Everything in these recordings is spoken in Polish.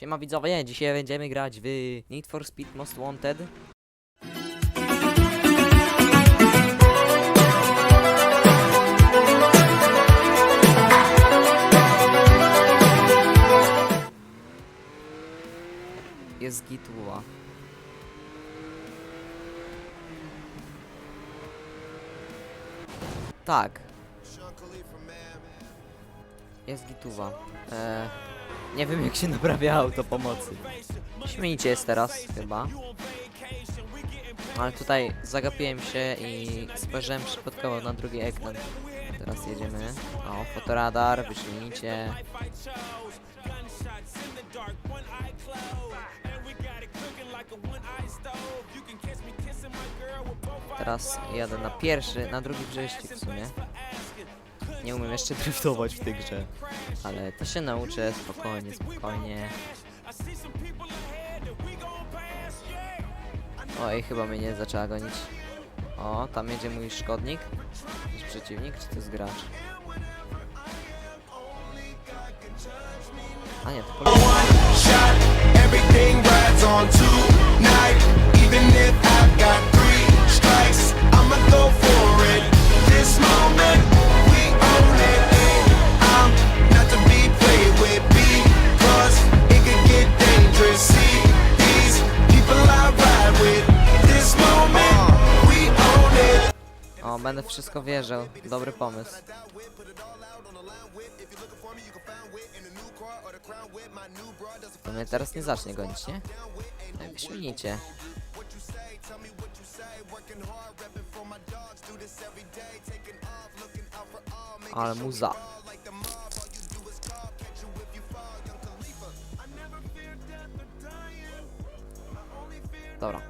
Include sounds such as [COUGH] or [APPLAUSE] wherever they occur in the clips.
Siema widzowie, dzisiaj będziemy grać w Need for Speed Most Wanted. Jest gituła. Tak. Jest gituwa. Eee, nie wiem jak się naprawia auto pomocy. Śmiejcie jest teraz chyba. Ale tutaj zagapiłem się i spojrzałem przypadkowo na drugi ekran. Teraz jedziemy. O, fotoradar, wyślijcie. Teraz jadę na pierwszy, na drugi wyścig w sumie. Nie umiem jeszcze driftować w tej grze. Ale to się nauczę, spokojnie, spokojnie. Oj, chyba mnie nie zaczęła gonić. O, tam jedzie mój szkodnik. Jakiś przeciwnik, czy to jest gracz? A nie, to pol- shot. Everything rides on tonight. Even if got strikes, I'ma go for it. This moment, będę wszystko wierzył. Dobry pomysł. To mnie teraz nie zacznie gonić, nie? No wyśmienicie. Ale muza. Dobra.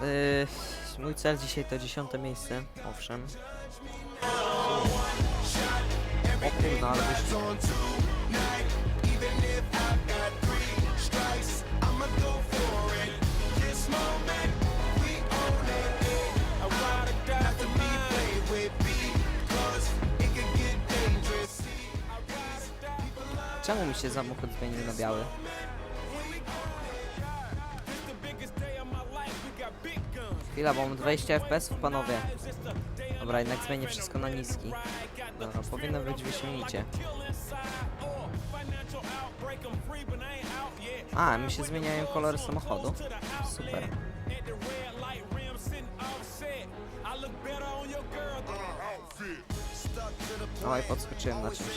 Yy, mój cel dzisiaj to dziesiąte miejsce, owszem. O kurna, ale wyścig. Czemu mi się samochód zmienił na biały? Chwila, bo mam 20 fps panowie. Dobra, jednak zmienię wszystko na niski. Dobra, powinno być wyśmienicie. A, mi się zmieniają kolory samochodu. Super. Oj, podskoczyłem na czymś.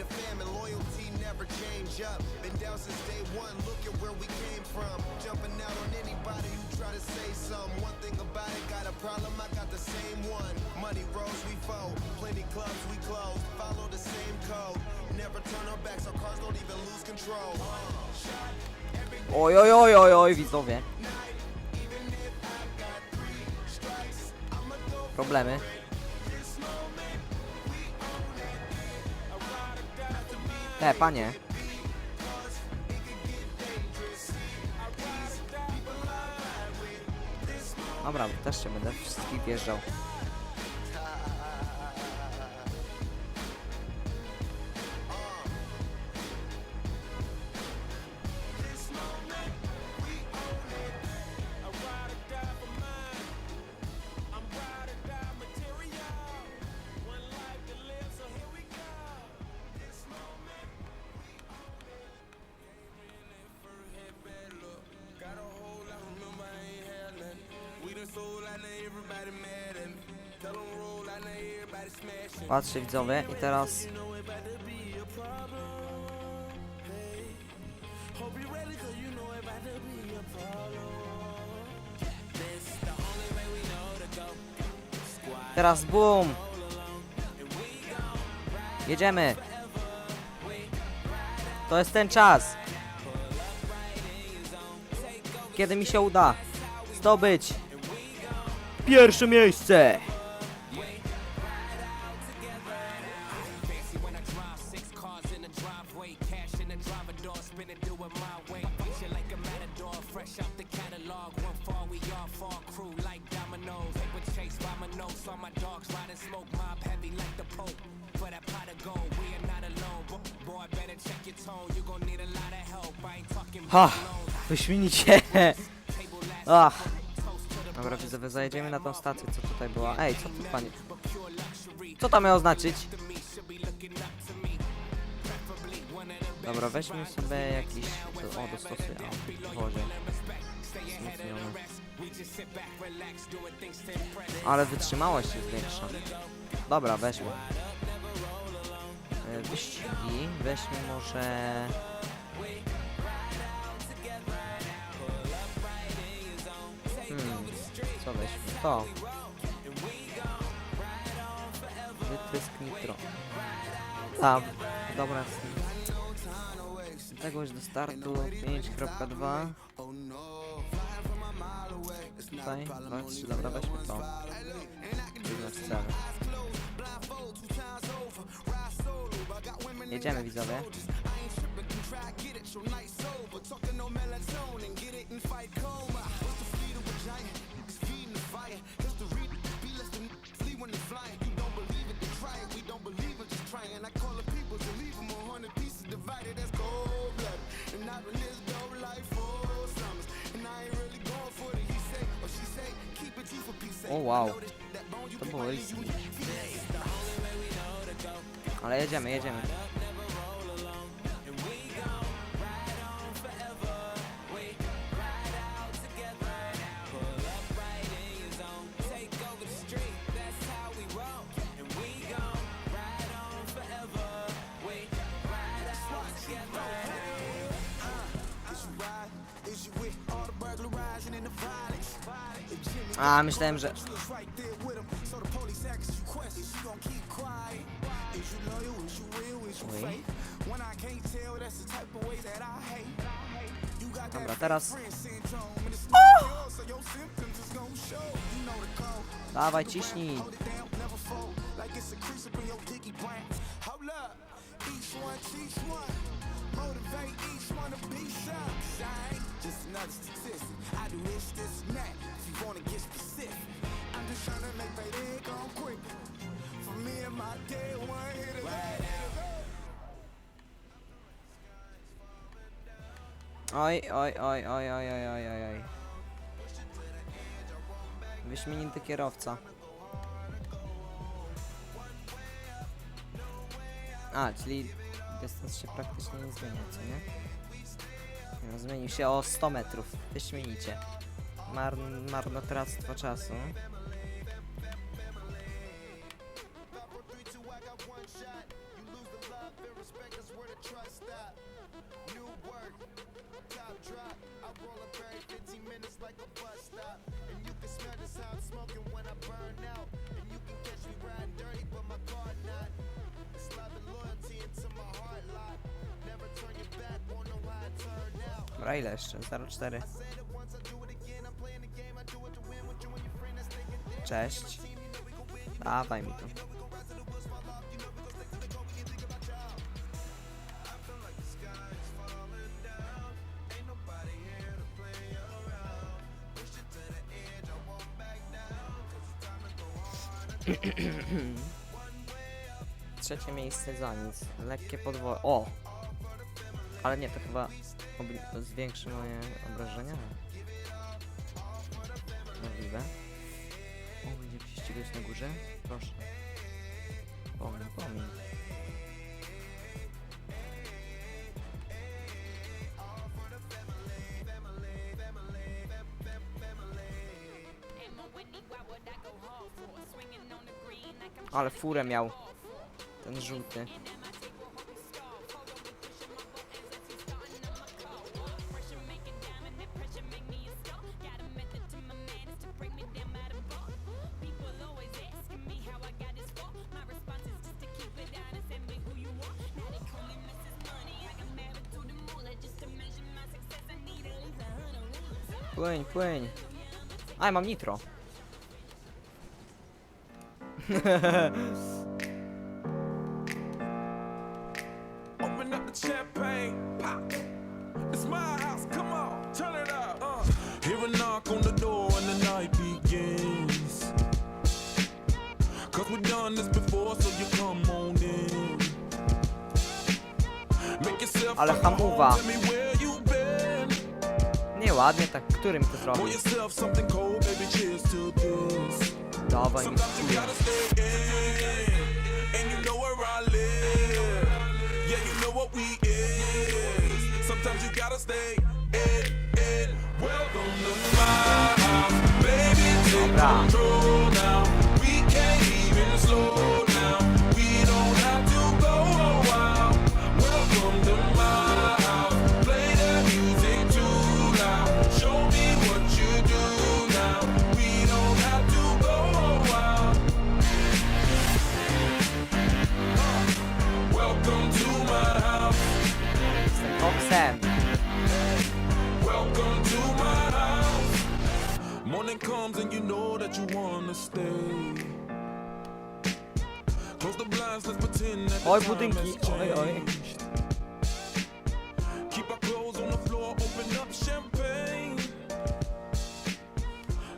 We would stand up, never ran. We loyalty never change up. Been down since day one, look at where we came from. Jumping out on anybody who try to say something. One thing about it, got a problem, I got the same one. Money rolls, we fold. Plenty clubs, we close. Follow the same code. Never turn our backs, our cars don't even lose control. Oj, oj, oj, oj, oj, widzowie. Problemy. E, panie. Dobra, też się będę wszystkich wjeżdżał. Patrzcie widzowie i teraz Teraz boom! Jedziemy! To jest ten czas! Kiedy mi się uda! Zdobyć! Pierwsze miejsce Saw my dogs riding smoke mob heavy like the Pope. For that pot of gold, we are not alone. Bo boy, better check your tone. You gon' need a lot of help. I ain't talking Ha! Wyśmienicie! Ach! Ah. Dobra, widzowie, zajedziemy na tą stację, co tutaj była. Ej, co tu panie? Co to miało znaczyć? Dobra, weźmy sobie jakiś... O, dostosuję. O, wodzie. Ale wytrzymałość się zwiększa. Dobra, weźmy. E, Wyścigi. Weźmy może... Hmm, co weźmy? To. Wytrysk nitro. A, dobra. Odległość do startu 5.2 Tutaj, 2, 3, dobra, weźmy to. Jedziemy widzowie. O wow. To było. Ale jedziemy, jedziemy. A, myślałem, że... Oj. Dobra, teraz... Dawaj, ciśnij. motivate each one to be something. Just another statistic. I do this, this, and that. If you wanna get specific, I'm just trying to make my day go quick. For me and my day one hit it right Oj, oj, oj, oj, oj, kierowca. A, czyli dystans się praktycznie nie zmienia, co nie? No, zmienił się o 100 metrów, wyśmienicie. Mar marnotrawstwo czasu. like a bus stop. And you can smell smoking when I burn out. Dobra, ile jeszcze? 0,4. Cześć. Dawaj mi tu. [CLEARS THROAT] Trzecie miejsce za nic. Lekkie podwoje. O! Ale nie, to chyba zwiększy moje obrażenia. Możliwe. O, będzie się ścigać na górze? Proszę. Pomin, pomin. Ale furę miał. Ten żółty. Płyń, płyń. Aj, mam nitro. Open up the champagne, pop. It's my house, come on, turn it up. Uh. Hear a knock on the door and the night begins. Cause we've done this before, so you come on in. Make yourself Ale at nieładnie, tak, którym to zrobił? Dawaj, nie Sometimes you Jestem koksem. Welcome to my house. Morning comes and you know that you wanna stay. Close the blinds, let's pretend that the Oj, budynki. Oj, oj. Keep our clothes on the floor, open up champagne.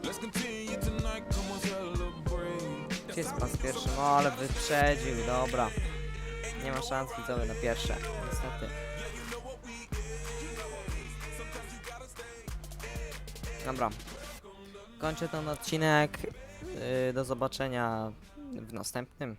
Let's continue tonight, come on, celebrate. Gdzie jest pan z pierwszym? O, ale wyprzedził, dobra. Nie ma szans widzowie na pierwsze, niestety. Dobra. Kończę ten odcinek. Yy, Do zobaczenia w następnym.